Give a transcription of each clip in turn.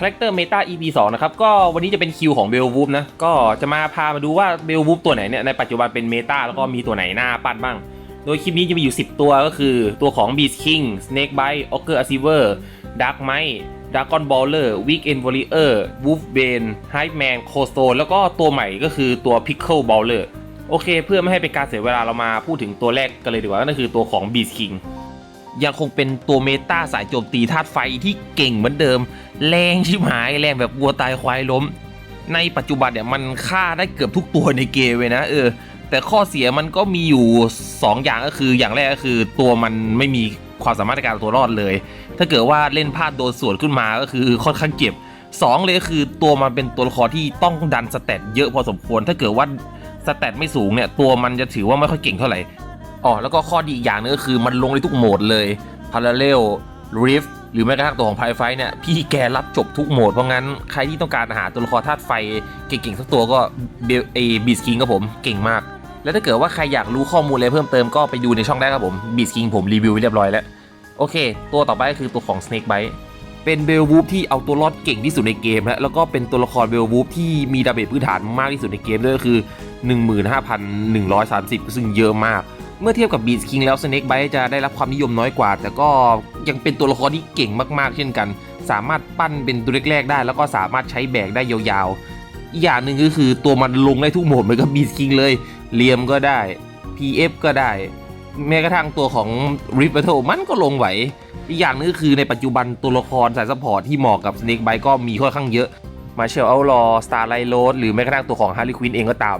คาแรคเตอร์เมตา EP 2 นะครับ ก็วันนี้จะเป็นคิวของเบลวูฟนะ ก็จะมาพามาดูว่าเบลวูฟตัวไหนเนี่ยในปัจจุบันเป็นเมตาแล้วก็มีตัวไหนหน้าปั้นบ้าง โดยคลิปนี้จะมีอยู่ 10 ตัวก็คือตัวของ Beast King Snake Bite Ogre Achiever Dark Might Dragon Baller Weekend Warrior Wolf Bane Hype Man c o s t o n แล้วก็ตัวใหม่ก็คือตัว Pickle Baller โอเค เพื่อไม่ให้เป็นการเสียเวลาเรามาพูดถึงตัวแรกกันเลยดีกว่านั่นคือตัวของ Beast King ยังคงเป็นตัวเมตาสายโจมตีธาตุไฟที่เก่งเหมือนเดิม แรงชิบหายแรงแบบวัวตายควายล้ม ในปัจจุบันเนี่ยมันฆ่าได้เกือบทุกตัวในเกมเลยนะเออ แต่ข้อเสียมันก็มีอยู่ 2 อย่างก็คืออย่างแรกก็คือตัวมันไม่มีความสามารถในการตัวรอดเลย ถ้าเกิดว่าเล่นพลาดโดนสวนขึ้นมาก็คือค่อนข้างเจ็บ2เลยก็คือตัวมันเป็นตัวละครที่ต้องดันสเตตเยอะพอสมควร ถ้าเกิดว่าสเตตไม่สูงเนี่ยตัวมันจะถือว่าไม่ค่อยเก่งเท่าไหร่ อ๋อแล้วก็ข้อดีอีกอย่างนึงก็คือมันลงในทุกโหมดเลย Parallel Rift หรือแม้กระทั่งตัวของ p พ f i เนี่ยพี่แกรับจบทุกโหมดเพราะงั้นใครที่ต้องการหาตัวละครธาตุไฟเก่งๆสักตัวก็เบลเอบีสคิงครับผมเก่งมาก แล้วถ้าเกิดว่าใครอยากรู้ข้อมูลอะไรเพิ่มเติมก็ไปดูในช่องได้ครับผมบีสคิงผมรีวิวไว้เรียบร้อยแล้ว โอเค ตัวต่อไปก็คือตัวของ Snake Bite เป็นเบลวูฟที่เอาตัวรอดเก่งที่สุดในเกมแล้วแล้วก็เป็นตัวละครเบลวูฟที่มีดาเมจพื้นฐานมากที่สุดในเกมด้วยก็คือ 15,130 ซึ่งเยอะมาก เมื่อเทียบกับบี t คิงแล้ว Snake Bite จะได้รับความนิยมน้อยกว่า แต่ก็ยังเป็นตัวละครที่เก่งมากๆ เช่นกัน สามารถปั้นเป็นตัวแรกๆได้ แล้วก็สามารถใช้แบกได้ยาวๆ อีกอย่างหนึ่งก็คือตัวมันลงได้ทุกโหมดเหมือนกับบี t คิงเลยเลียมก็ได้ PF ก็ได้ แม้กระทั่งตัวของ r i p Battle มันก็ลงไหว อีกอย่างนึงก็คือในปัจจุบันตัวละครสายซัพพอร์ตที่เหมาะกับ Snake Bite ก็มีค่อนข้างเยอะมาเชลเอาลอสตาร์ไลโรดหรือแม้กระทั่งตัวของ Harley Quinn เองก็ตาม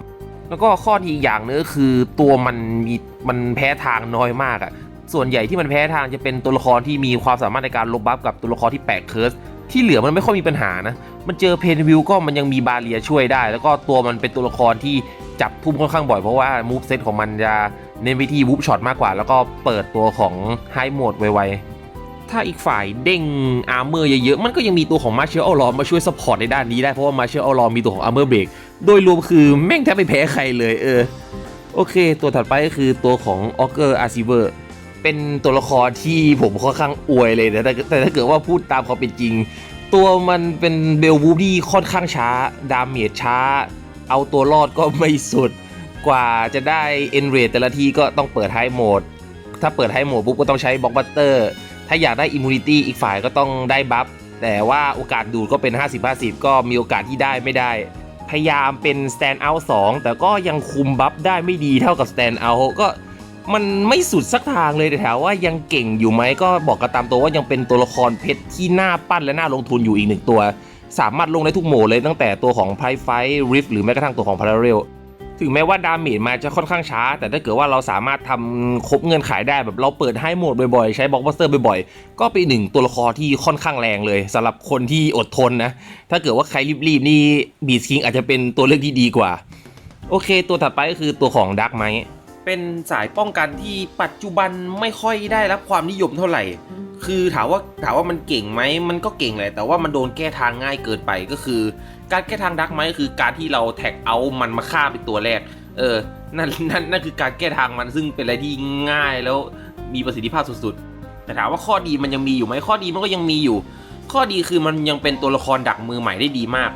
แล้วก็ข้อดีอีกอย่างนึงก็คือตัวมันมีมันแพ้ทางน้อยมากอะ่ะ ส่วนใหญ่ที่มันแพ้ทางจะเป็นตัวละครที่มีความสามารถในการลบบัฟกับตัวละครที่แปลกเคิร์สที่เหลือมันไม่ค่อยมีปัญหานะ มันเจอเพนวิวก็มันยังมีบาเรียช่วยได้ แล้วก็ตัวมันเป็นตัวละครที่จับทุ่มค่อนข้างบ่อยเพราะว่ามูฟเซตของมันจะเน้นไปที่วูฟช็อตมากกว่า แล้วก็เปิดตัวของไฮโหมดไวๆ ถ้าอีกฝ่ายเด้งอาร์เมอร์เยอะๆ มันก็ยังมีตัวของมาเชลออลอมาช่วยสปอร์ตในด้านนี้ได้เพราะว่ามาเชลออลอมีตัวของอาร์เมอร์เบรกโดยรวมคือแม่งแทบไม่แพ้ใครเลยเออ โอเค ตัวถัดไปก็คือตัวของออเกอร์อาร์ซิเวอร์เป็นตัวละครที่ผมค่อนข้างอวยเลยแต่แต่ถ้าเกิดว่าพูดตามความเป็นจริง ตัวมันเป็นเบลวูฟที่ค่อนข้างช้า ดาเมจช้า เอาตัวรอดก็ไม่สุด กว่าจะได้เอนเรทแต่ละทีก็ต้องเปิดไฮโหมดถ้าเปิดไฮโหมดปุ๊บก็ต้องใช้บล็อกบัตเตอร์ ถ้าอยากได้อิมมูนิตี้อีกฝ่ายก็ต้องได้บัฟแต่ว่าโอกาสดูดก็เป็น 50-50 ก็มีโอกาสที่ได้ไม่ได้ พยายามเป็น stand out 2 แต่ก็ยังคุมบัฟได้ไม่ดีเท่ากับ stand out ก็มันไม่สุดสักทางเลยแต่ถามว่ายังเก่งอยู่ไหมก็บอกกันตามตัวว่ายังเป็นตัวละครเพชรที่น่าปั้นและน่าลงทุนอยู่อีกหนึ่งตัว สามารถลงได้ทุกโหมดเลยตั้งแต่ตัวของไพไฟริฟหรือแม้กระทั่งตัวของพาราเรล ถึงแม้ว่าดาเมจมาจะค่อนข้างช้า แต่ถ้าเกิดว่าเราสามารถทำครบเงินขายได้แบบเราเปิดให้โหมดบ่อยๆ ใช้บล็อกบัสเตอร์บ่อยๆ ก็เป็นหนึ่งตัวละครที่ค่อนข้างแรงเลยสำหรับคนที่อดทนนะ ถ้าเกิดว่าใครรีบๆนี่บีสคิงอาจจะเป็นตัวเลือกที่ดีกว่า โอเค ตัวถัดไปก็คือตัวของดักไมเป็นสายป้องกันที่ปัจจุบันไม่ค่อยได้รับความนิยมเท่าไหร่ คือถามว่าถามว่ามันเก่งไหมมันก็เก่งแหละแต่ว่ามันโดนแก้ทางง่ายเกินไปก็คือ การแก้ทางดักไมก็คือการที่เราแท็กเอามันมาฆ่าเป็นตัวแรก เออ นั่นนั่นนั่นคือการแก้ทางมันซึ่งเป็นอะไรที่ง่ายแล้วมีประสิทธิภาพสุดๆ แต่ถามว่าข้อดีมันยังมีอยู่ไหมข้อดีมันก็ยังมีอยู่ ข้อดีคือมันยังเป็นตัวละครดักมือใหม่ได้ดีมาก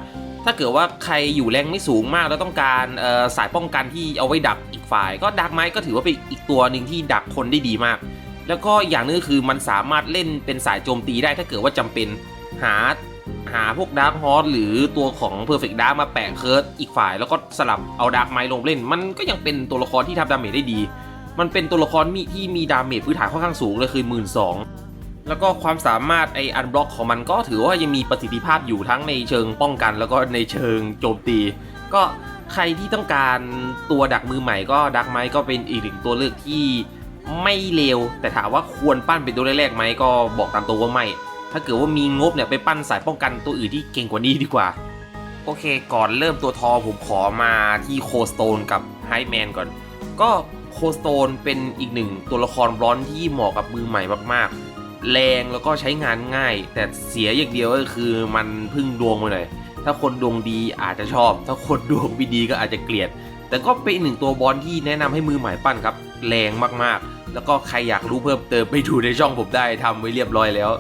ถ้าเกิดว่าใครอยู่แรงไม่สูงมากแล้วต้องการออสายป้องกันที่เอาไว้ดักอีกฝ่าย ก็ดักไม้ก็ถือว่าเป็นอีกตัวหนึ่งที่ดักคนได้ดีมาก แล้วก็อย่างนึงคือมันสามารถเล่นเป็นสายโจมตีได้ถ้าเกิดว่าจำเป็นหา หาพวกดาร์ h ฮอ s หรือตัวของ Perfect Dark มาแปะเคิร์ดอีกฝ่าย แล้วก็สลับเอาดาร์ m ไมลงเล่น มันก็ยังเป็นตัวละครที่ทำดาเมจได้ดี มันเป็นตัวละครมีที่มีดาเมจพื้นฐานค่อนข้างสูงเลยคือ1 2ื่นสองแล้วก็ความสามารถไออันบล็อกของมันก็ถือว่ายังมีประสิทธิภาพอยู่ทั้งในเชิงป้องกัน แล้วก็ในเชิงโจมตี ก็ใครที่ต้องการตัวดักมือใหม่ก็ดักไมก็เป็นอีกหนึ่งตัวเลือกที่ไม่เลวแต่ถามว่าควรปั้นเป็นตัวแรกๆไหมก็บอกตามตัวว่าไม่ ถ้าเกิดว่ามีงบเนี่ยไปปั้นสายป้องกันตัวอื่นที่เก่งกว่านี้ดีกว่า โอเค ก่อนเริ่มตัวทอผมขอมาที่โคสโตนกับไฮแมนก่อน ก็โคสโตนเป็นอีกหนึ่งตัวละครบลอนที่เหมาะกับมือใหม่มากๆ แรงแล้วก็ใช้งานง่าย แต่เสียอย่างเดียวก็คือมันพึ่งดวงไปหน่อย ถ้าคนดวงดีอาจจะชอบ ถ้าคนดวงไม่ดีก็อาจจะเกลียด แต่ก็เป็นอีกหนึ่งตัวบอลที่แนะนำให้มือใหม่ปั้นครับ แรงมากๆ แล้วก็ใครอยากรู้เพิ่มเติมไปดูในช่องผมได้ทำไว้เรียบร้อยแล้ว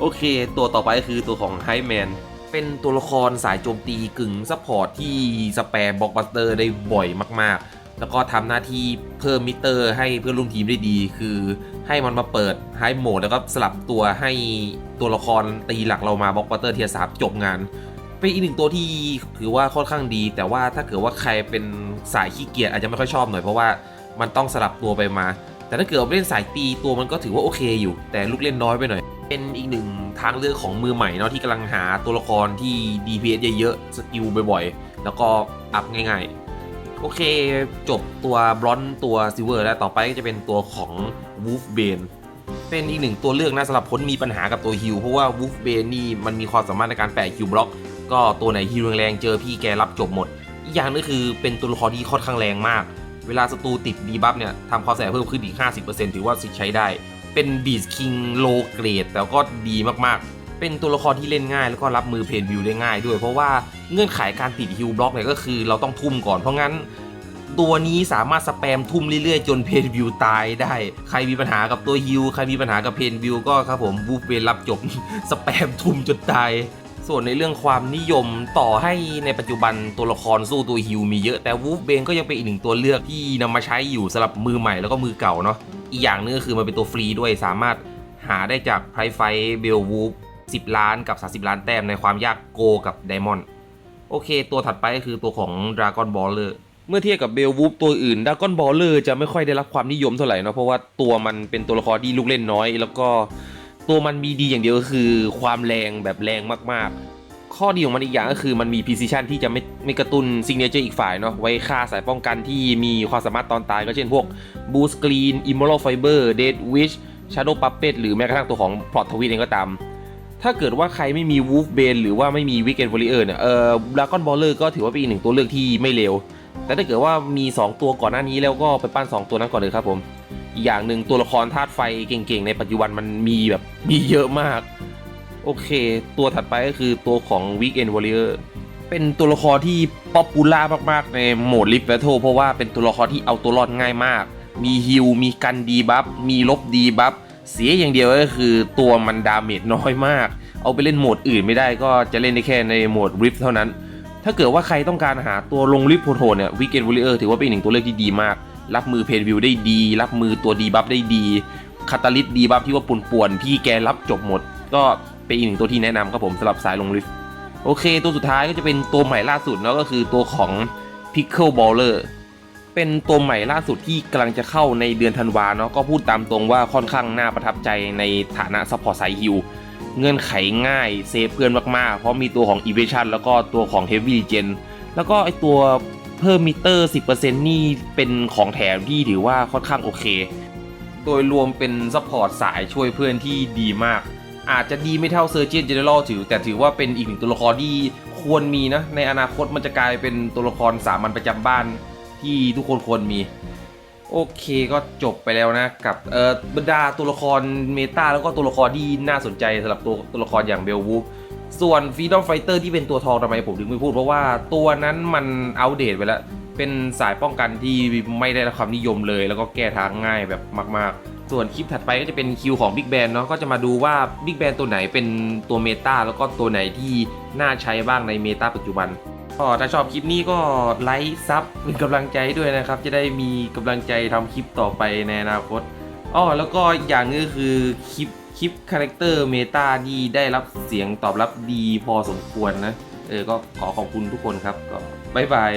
โอเค ตัวต่อไปคือตัวของไฮแมนเป็นตัวละครสายโจมตีกึ่งซัพพอร์ตที่สแปมบล็อกบัสเตอร์ได้บ่อยมาก ๆ แล้วก็ทำหน้าที่เพิ่มมิเตอร์ให้เพื่อนร่วมทีมได้ดี คือให้มันมาเปิดไฮโหมดแล้วก็สลับตัวให้ตัวละครตีหลักเรามาบล็อกบัสเตอร์เทียสามจบงานเป็นอีกหนึ่งตัวที่ถือว่าค่อนข้างดี แต่ว่าถ้าเกิดว่าใครเป็นสายขี้เกียจอาจจะไม่ค่อยชอบหน่อยเพราะว่ามันต้องสลับตัวไปมา แต่ถ้าเกิดเล่นสายตีตัวมันก็ถือว่าโอเคอยู่ แต่ลูกเล่นน้อยไปหน่อย เป็นอีกหนึ่งทางเลือกของมือใหม่เนาะที่กำลังหาตัวละครที่ DPS เยอะๆ สกิลบ่อยๆ แล้วก็อัพง่ายๆ โอเคจบตัวบลอนตัวซิลเวอร์แล้วต่อไปก็จะเป็นตัวของ Wolf Bane เป็นอีกหนึ่งตัวเลือกนะสำหรับคนมีปัญหากับตัวฮิลเพราะว่า Wolf Bane นี่มันมีความสามารถในการแปะฮิลบล็อก ก็ตัวไหนฮิลแรงๆเจอพี่แกรับจบหมด อีกอย่างนึงคือเป็นตัวละครที่ค่อนข้างแรงมาก เวลาศัตรูติดดีบัฟเนี่ยทำความแสบเพิ่มขึ้นอีก 50%ถือว่าใช้ได้ เป็นบีสคิงโลเกรดแต่ก็ดีมากๆ เป็นตัวละครที่เล่นง่าย แล้วก็รับมือเพนวิวได้ง่ายด้วย เพราะว่าเงื่อนไขการติดฮิลบล็อกเนี่ยก็คือเราต้องทุ่มก่อนเพราะงั้น ตัวนี้สามารถสแปมทุ่มเรื่อยๆ จนเพนวิวตายได้ ใครมีปัญหากับตัวฮิลใครมีปัญหากับเพนวิวก็ครับผมบูฟเวนรับจบ สแปมทุ่มจนตายส่วนในเรื่องความนิยมต่อให้ในปัจจุบันตัวละครสู้ตัวฮิลมีเยอะแต่วูฟเบนก็ยังเป็นอีกหนึ่งตัวเลือกที่นำมาใช้อยู่สำหรับมือใหม่แล้วก็มือเก่าเนาะ อีกอย่างนึงก็คือมันเป็นตัวฟรีด้วยสามารถหาได้จากไพรไฟเบลวูฟ10 ล้านกับ 30 ล้านแต้มในความยากโกกับไดมอนด์โอเค ตัวถัดไปก็คือตัวของ Dragon Baller เมื่อเทียบกับเบลวูฟตัวอื่น Dragon Baller จะไม่ค่อยได้รับความนิยมเท่าไหร่นะเพราะว่าตัวมันเป็นตัวละครที่ลูกเล่นน้อย แล้วก็ตัวมันมีดีอย่างเดียวก็คือความแรงแบบแรงมากๆ ข้อดีของมันอีกอย่างก็คือมันมี precision ที่จะไม่ไม่กระตุ้น signature อีกฝ่ายเนาะไว้ฆ่าสายป้องกันที่มีความสามารถตอนตายก็เช่นพวก boost screen immoral fiber dead wish shadow puppet หรือแม้กระทั่งตัวของ plot twist เองก็ตาม ถ้าเกิดว่าใครไม่มี wolf bane หรือว่าไม่มี weekend warrior เนี่ยเอ่อ dragon baller ก็ถือว่าเป็นอีกหนึ่งตัวเลือกที่ไม่เลวแต่ถ้าเกิดว่ามี 2 ตัวก่อนหน้านี้แล้วก็ไปปั้น 2 ตัวนั้นก่อนเลยครับผมอีกอย่างหนึ่งตัวละครธาตุไฟเก่งๆ ในปัจจุบันมันมีแบบมีเยอะมาก โอเค ตัวถัดไปก็คือตัวของ Weekend Warrior เป็นตัวละครที่ป๊อปปูล่ามากๆ ในโหมดลิฟ b บ t ทเพราะว่าเป็นตัวละครที่เอาตัวรอดง่ายมาก มีฮิลมีกันดีบัฟ มีลบดีบัฟ เสียอย่างเดียวก็คือตัวมันดาเมจน้อยมาก เอาไปเล่นโหมดอื่นไม่ได้ก็จะเล่นได้แค่ในโหมดริฟเท่านั้น ถ้าเกิดว่าใครต้องการหาตัวลงลิฟโหดเนี่ยวิกเกนวอลเลอร์ถือว่าเป็นหนึ่งตัวเลือกที่ดีมาก รับมือเพนวิวได้ดี รับมือตัวดีบัฟได้ดีคาตาลิสดีบัฟที่ว่าป่วนๆพี่แกรับจบหมด ก็ เป็นอีกหนึ่งตัวที่แนะนำครับผมสำหรับสายลงลิฟต์โอเค ตัวสุดท้ายก็จะเป็นตัวใหม่ล่าสุดเนาะก็คือตัวของ Pickle Baller เป็นตัวใหม่ล่าสุดที่กำลังจะเข้าในเดือนธันวาเนาะก็พูดตามตรงว่าค่อนข้างน่าประทับใจในฐานะซัพพอร์ตไซฮิลเงื่อนไขง่ายเซฟเพื่อนมากๆ เพราะมีตัวของ Evasion แล้วก็ตัวของ Heavy gen แล้วก็ไอตัวเพิ่มมิเตอร์ 10%นี่เป็นของแถมที่ถือว่าค่อนข้างโอเค โดยรวมเป็นซัพพอร์ตสายช่วยเพื่อนที่ดีมาก อาจจะดีไม่เท่า Surgeon General ถือ แต่ถือว่าเป็นอีกหนึ่งตัวละครที่ควรมีนะ ในอนาคตมันจะกลายเป็นตัวละครสามัญประจำบ้านที่ทุกคนควรมี โอเคก็จบไปแล้วนะ กับเอ่อบรรดาตัวละครเมตาแล้วก็ตัวละครที่น่าสนใจสำหรับตัวตัวละครอย่างเบลวูฟส่วน Freedom Fighter ที่เป็นตัวทองทำไมผมถึงไม่พูด เพราะว่าตัวนั้นมันอัปเดตไปแล้ว เป็นสายป้องกันที่ไม่ได้รับความนิยมเลย แล้วก็แก้ทางง่ายแบบมาก ๆ ส่วนคลิปถัดไปก็จะเป็นคิวของ Big b a n เนาะก็จะมาดูว่า Big b a n ตัวไหนเป็นตัวเมตาแล้วก็ตัวไหนที่น่าใช้บ้างในเมตาปัจจุบันก็ถ้าชอบคลิปนี้ก็ไลค์ซับเป็นกำลังใจด้วยนะครับ จะได้มีกำลังใจทำคลิปต่อไปในอนาคตอ้อแล้วก็อย่างนึงก็คือคลิปคลิปคาแรคเตอร์เมตาที่ได้รับเสียงตอบรับดีพอสมควรนะ เออ ก็ขอขอบคุณทุกคนครับ ก็บ๊ายบาย